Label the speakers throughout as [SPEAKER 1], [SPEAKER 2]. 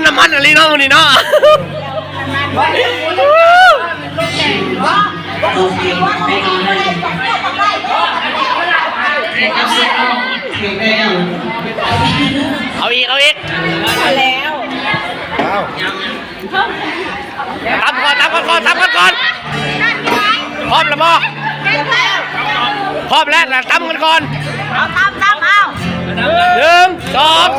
[SPEAKER 1] เสียเงินน้ำมันอะไรเนาะวันนี้เนาะเอาอีกเอาอีก
[SPEAKER 2] มาแล้ว
[SPEAKER 1] ตามก่อนตามก่อนก่อนตามก่อนก่อนพร้อมแล้วบ่พร้อมแล้วนะตามกันก่อน
[SPEAKER 2] เอาตามตามเอา
[SPEAKER 1] หนึ่งสอง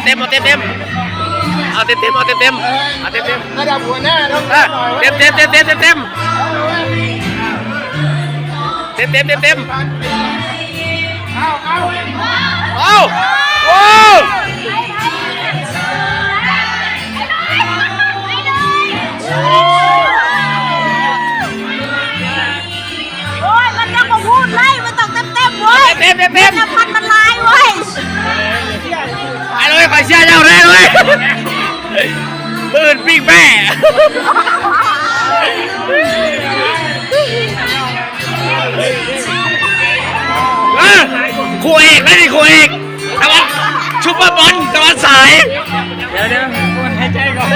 [SPEAKER 1] เอาเต็มเอาเต็มเต็มเอาเต็มเต็มเอาเต็มเต็มเอาเต็มเต็ม
[SPEAKER 3] ระดับหัวหน้าต้อง
[SPEAKER 1] เออเต็มเต็มเต็มเต็มเต็มเต็มเต็มเต็มเต็มเต็ม
[SPEAKER 3] เอาเอา
[SPEAKER 1] เอาโอ้
[SPEAKER 2] โอ้ยมันยังมาพูดไล่มันต้องเต็มเต็มๆเว้ย
[SPEAKER 1] เต็มเต็มเต็ม
[SPEAKER 2] น้ำมันมันลายเว้ย
[SPEAKER 1] ไอ้เลยคอยเชียร์เจ้าแน่เลยปืนปิ้งแม่เออคู่เอกนะนี่คู่เอกตะวันชุปเปอร์บอลตะวันสาย
[SPEAKER 3] เดี๋ยวเดี๋ยวคนหายใจก่อน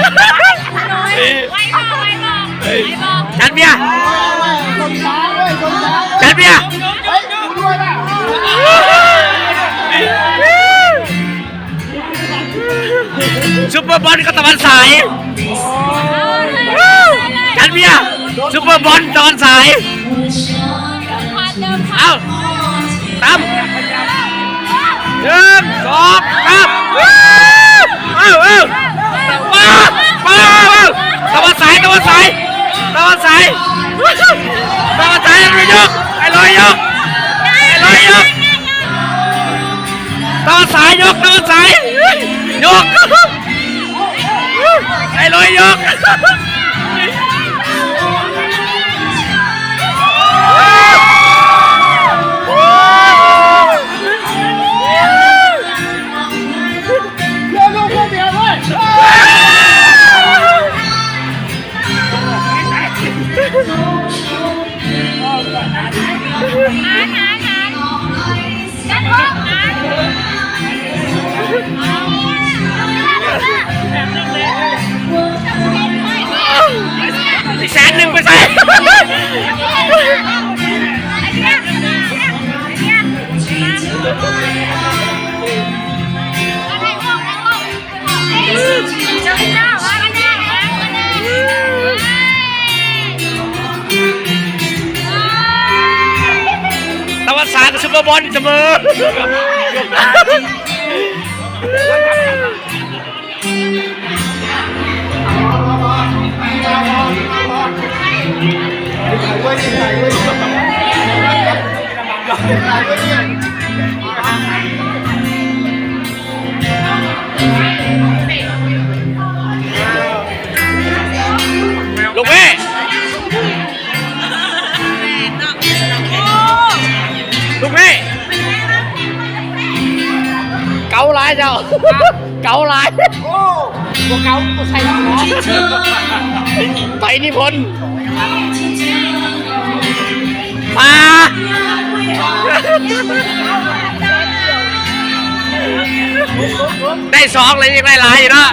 [SPEAKER 1] จัดเบียร์
[SPEAKER 3] คนช้าด้วยคนช้า
[SPEAKER 1] จัดเบียร์
[SPEAKER 3] เฮ้ยดูด้วยน
[SPEAKER 1] ซุปเปอร์บอลกับตะวันสายจัดเบียร์ซุปเปอร์บอลตะวันสาย เอาตามหนึ่งสองสามเอาเอาป้าป้าตะวันสายตะวันสายตะวันสายตะวันสายไอ้ลอยยกไอ้ลอยยกไอ้ลอยยกตะวันสายยกตะวันสายยก ร้อยยก ซุปเปอร์บอลเสมอ
[SPEAKER 3] ถ่ายด้วยดิถ่ายด้วยดิถ่ายด้วยา
[SPEAKER 1] หลายเจ้า เกาหลาย
[SPEAKER 3] โอ้พวกเขาก็ใช้น้ำร้อน
[SPEAKER 1] ไปนิพนธ์
[SPEAKER 4] ปลาได้สองเลยยังได้หลายอยู่เนาะ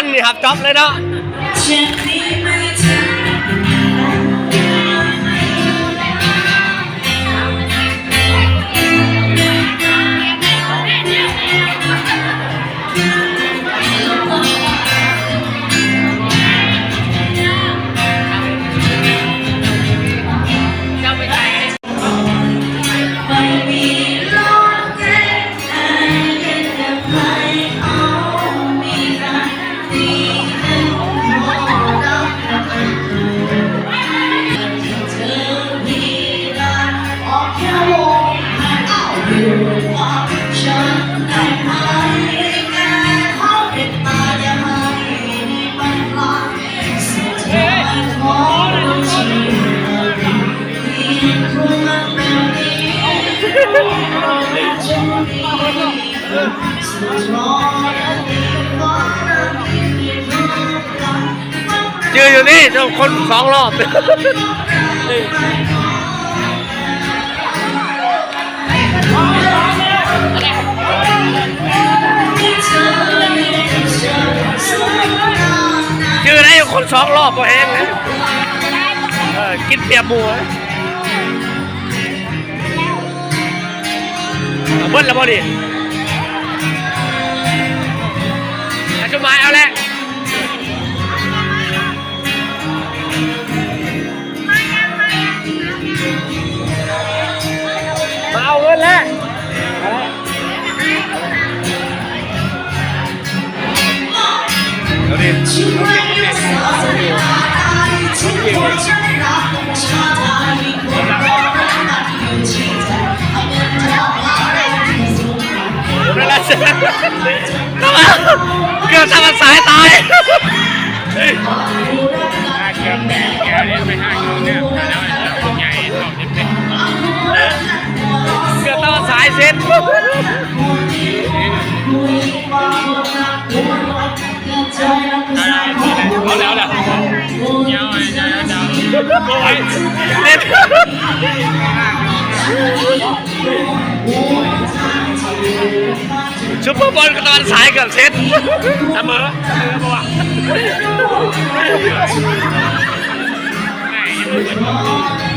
[SPEAKER 4] มันนี่ครับจ็อบเลยเนาะ เจ้าคนสองรอบยืนได้อยู่คนสองรอบพอแห้งนะกินเปียบหมูเบิ้ลแล้วบ่ดิอาจุมายเอาแหละ นั่นแหละเกือบทำมันสายตาย
[SPEAKER 5] เกือบแตกแกเนี่ยไปห้ากิโลเนี่ยแล้วแล้วใหญ่เท่าเป็น
[SPEAKER 4] เกือบทำมันสายเซ็ต
[SPEAKER 5] เอาแล้วล่ะเงาไอ้เงาเงา
[SPEAKER 4] โอ้ยเน็ตซุปเปอร์บอลก็ตอนสายเกือบเซ็ตเสมอเสมอปะวะเ